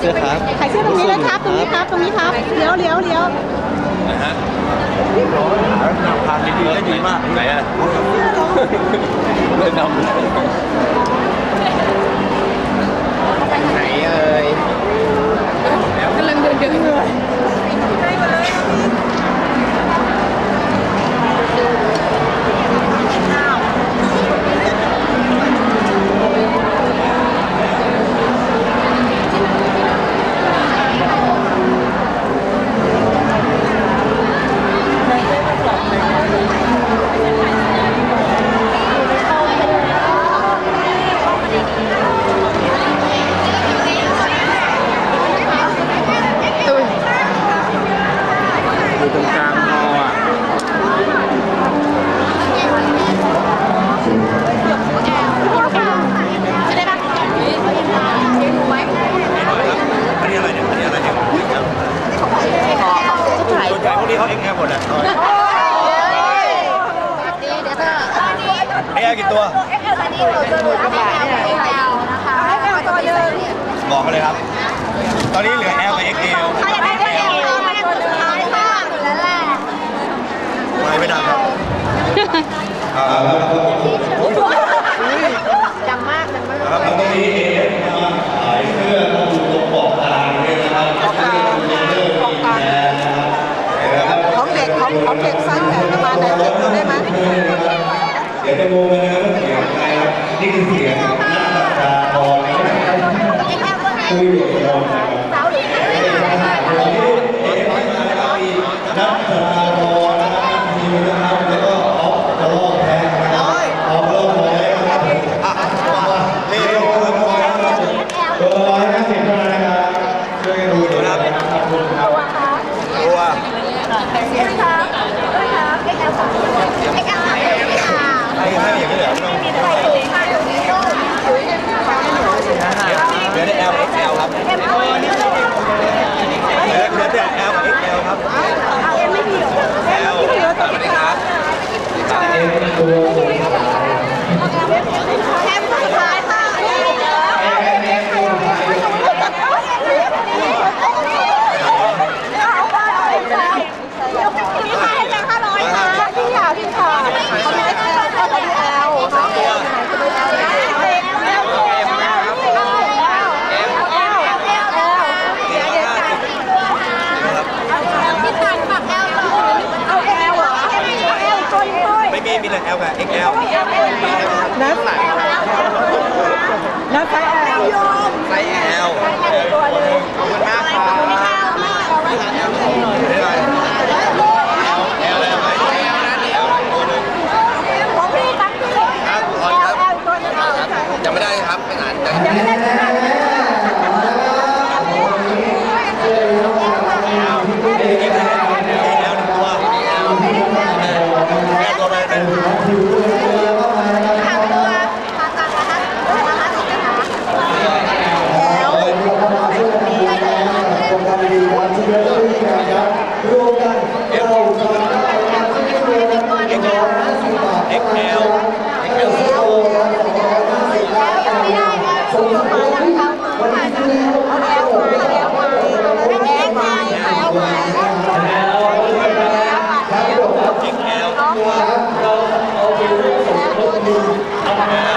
เสื้อครับขายเสื้อตรงนี้เลยครับ ตรงนี้ครับ ตรงนี้ครับ เลี้ยวเลี้ยวเลี้ยวนะฮะทางดีๆได้ดีมากไหนอะเลยนำ ไหนเอ่ย กำลังเดินเดินเลย อยู่ตรงกลางมออะ จะได้ปะ อันนี้อะไรเนี่ยอันนี้อะไรเนี่ย ถ่าย ส่วนใหญ่พวกนี้เขาเอ็กแอร์หมดอะ ดีเดี๋ยวเธอ เอ็กแอร์กี่ตัวอันนี้เราจะดูอะไรนะคะให้เอาตัวเดิมบอกมาเลยครับ ตอนนี้เหลือ L กับ XL ใครอยากได้ตัวเองเอามาตัวสุดท้ายค่ะแล้วแหละไม่ไม่ดังครับอ่าดังมากดังมากครับตรงนี้เองขายเสื้อต้องดูตรงปอกกลางเนี่ยนะครับของเด็กของของเด็กสั้นแบบประมาณไหนเด็กดูได้ไหมเดี๋ยวจะงงเลยนะครับเสียงใครครับนี่คือเสียงนักสัตาพรนะครับคือเด็กเรานะครับสาวดีนักสัตาพรนะครับมีนะครับแล้วก็ออฟกระลอกแพ้นะครับออฟกระลอกแพ้นะครับอะเร็วเร็วเร็วตัวร้อยห้าสิบเท่านั้นนะครับช่วยกันดูหน่อยนะครับขอบคุณครับตัวเสียงค่ะด้วยค่ะเอ็กแอลสองเอ็กแอลสามเอ็กแอลค่ะ ให้ให้อย่างนี้เหรอไม่ต้องใส่ถุงค่ะตรงนี้ก็เหลือได้ L XL ครับเอ็มเอาเอ็มได้เหลือเหลือแต่ L XL ครับเอาเอ็มไม่ดีหรอ L สวัสดีครับแอมสุดท้ายค่ะเอาไปเอาไปใส่พี่ขายให้ยังห้าร้อยค่ะพี่ค่ะพี่ค่ะเขาไม่ได้เอาเขาไม่ได้เอาเขาไม่ได้พี่ตังค์แบบแอลต่อเอาแอลเหรอเอาแอลคนด้วย ไม่มีมีแต่ L กับ XL นะนะใช้แอล XL XL สิบแลแล้ว XL ตัวเราเอาไปส่งรถมือทำงาน